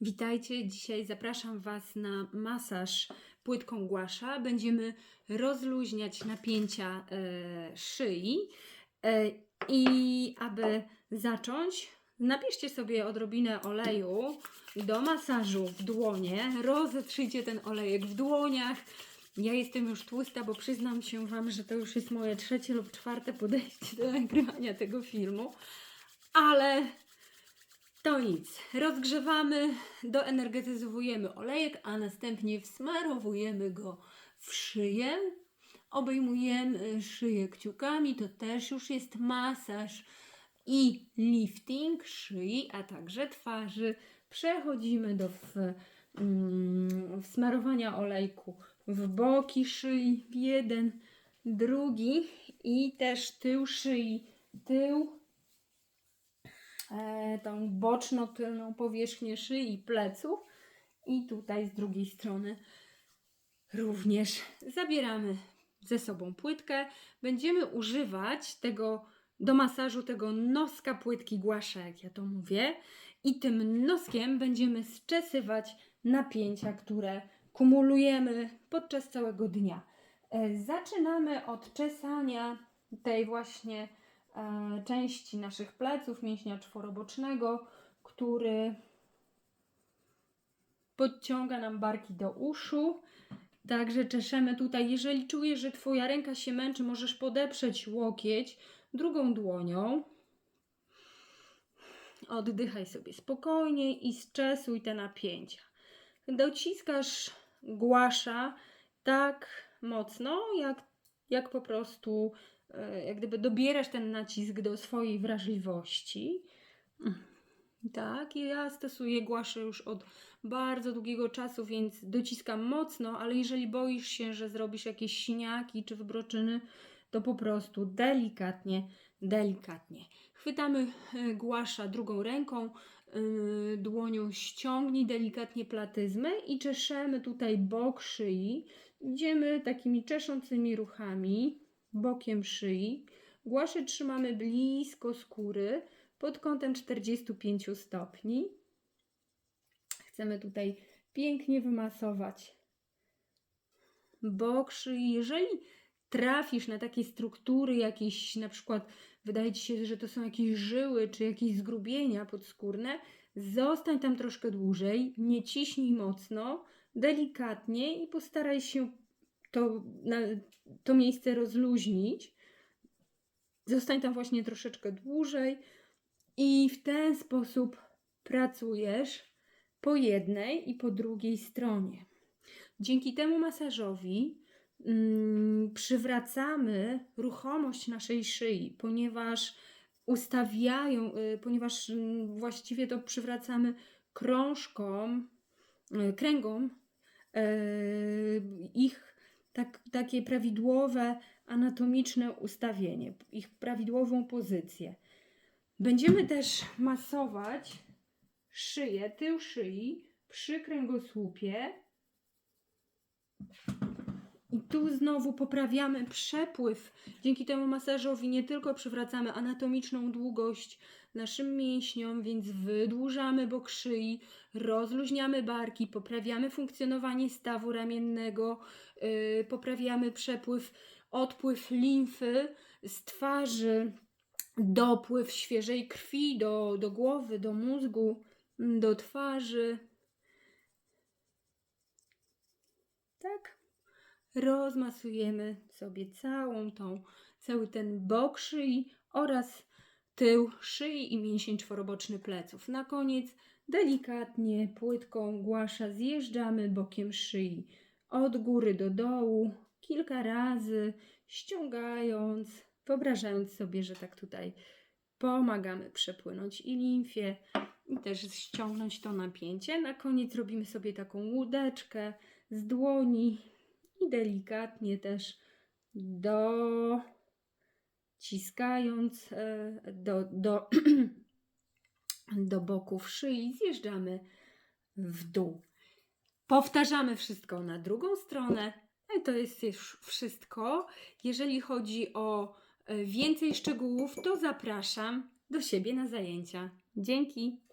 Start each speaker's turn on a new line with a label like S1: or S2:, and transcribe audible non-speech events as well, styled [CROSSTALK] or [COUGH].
S1: Witajcie, dzisiaj zapraszam Was na masaż płytką głasza. Będziemy rozluźniać napięcia e, szyi e, i aby zacząć, nabierzcie sobie odrobinę oleju do masażu w dłonie, rozetrzyjcie ten olejek w dłoniach. Ja jestem już tłusta, bo przyznam się Wam, że to już jest moje trzecie lub czwarte podejście do nagrywania tego filmu, ale to nic. Rozgrzewamy, doenergetyzowujemy olejek, a następnie wsmarowujemy go w szyję. Obejmujemy szyję kciukami, to też już jest masaż i lifting szyi, a także twarzy. Przechodzimy do w, mm, wsmarowania olejku w boki szyi, jeden, drugi i też tył szyi, tył tą boczno-tylną powierzchnię szyi pleców. I tutaj z drugiej strony również zabieramy ze sobą płytkę. Będziemy używać tego do masażu tego noska płytki głasza, jak ja to mówię. I tym noskiem będziemy zczesywać napięcia, które kumulujemy podczas całego dnia. E, Zaczynamy od czesania tej właśnie e, części naszych pleców, mięśnia czworobocznego, który podciąga nam barki do uszu. Także czeszemy tutaj. Jeżeli czujesz, że Twoja ręka się męczy, możesz podeprzeć łokieć drugą dłonią. Oddychaj sobie spokojnie i zczesuj te napięcia. Dociskasz głasza tak mocno, jak, jak po prostu e, jak gdyby dobierasz ten nacisk do swojej wrażliwości. Tak, i ja stosuję głaszę już od bardzo długiego czasu, więc dociskam mocno, ale jeżeli boisz się, że zrobisz jakieś siniaki czy wybroczyny, to po prostu delikatnie, delikatnie. Chwytamy e, głasza drugą ręką, yy, dłonią ściągnij delikatnie platyzmę i czeszemy tutaj bok szyi. Idziemy takimi czeszącymi ruchami bokiem szyi. Głaszę trzymamy blisko skóry pod kątem 45 stopni. Chcemy tutaj pięknie wymasować bok szyi. Jeżeli trafisz na takie struktury, jakieś na przykład wydaje ci się, że to są jakieś żyły czy jakieś zgrubienia podskórne, zostań tam troszkę dłużej, nie ciśnij mocno, delikatnie i postaraj się to, na, to miejsce rozluźnić. Zostań tam właśnie troszeczkę dłużej i w ten sposób pracujesz po jednej i po drugiej stronie. Dzięki temu masażowi mm, przywracamy ruchomość naszej szyi, ponieważ ustawiają, y, ponieważ y, właściwie to przywracamy krążkom, kręgom y, ich tak, takie prawidłowe anatomiczne ustawienie, ich prawidłową pozycję. Będziemy też masować szyję, tył szyi przy kręgosłupie. I tu znowu poprawiamy przepływ. Dzięki temu masażowi nie tylko przywracamy anatomiczną długość naszym mięśniom, więc wydłużamy bok szyi, rozluźniamy barki, poprawiamy funkcjonowanie stawu ramiennego, yy, poprawiamy przepływ, odpływ limfy z twarzy, dopływ świeżej krwi do, do głowy, do mózgu, do twarzy. Tak rozmasujemy sobie całą tą, cały ten bok szyi oraz tył szyi i mięsień czworoboczny pleców. Na koniec delikatnie płytką głasza zjeżdżamy bokiem szyi od góry do dołu kilka razy, ściągając, wyobrażając sobie, że tak tutaj pomagamy przepłynąć i limfie i też ściągnąć to napięcie. Na koniec robimy sobie taką łódeczkę z dłoni i delikatnie też dociskając e, do, do, [CLEARS THROAT] do boków szyi, zjeżdżamy w dół. Powtarzamy wszystko na drugą stronę. No i to jest już wszystko. Jeżeli chodzi o e, więcej szczegółów, to zapraszam do siebie na zajęcia. Dzięki.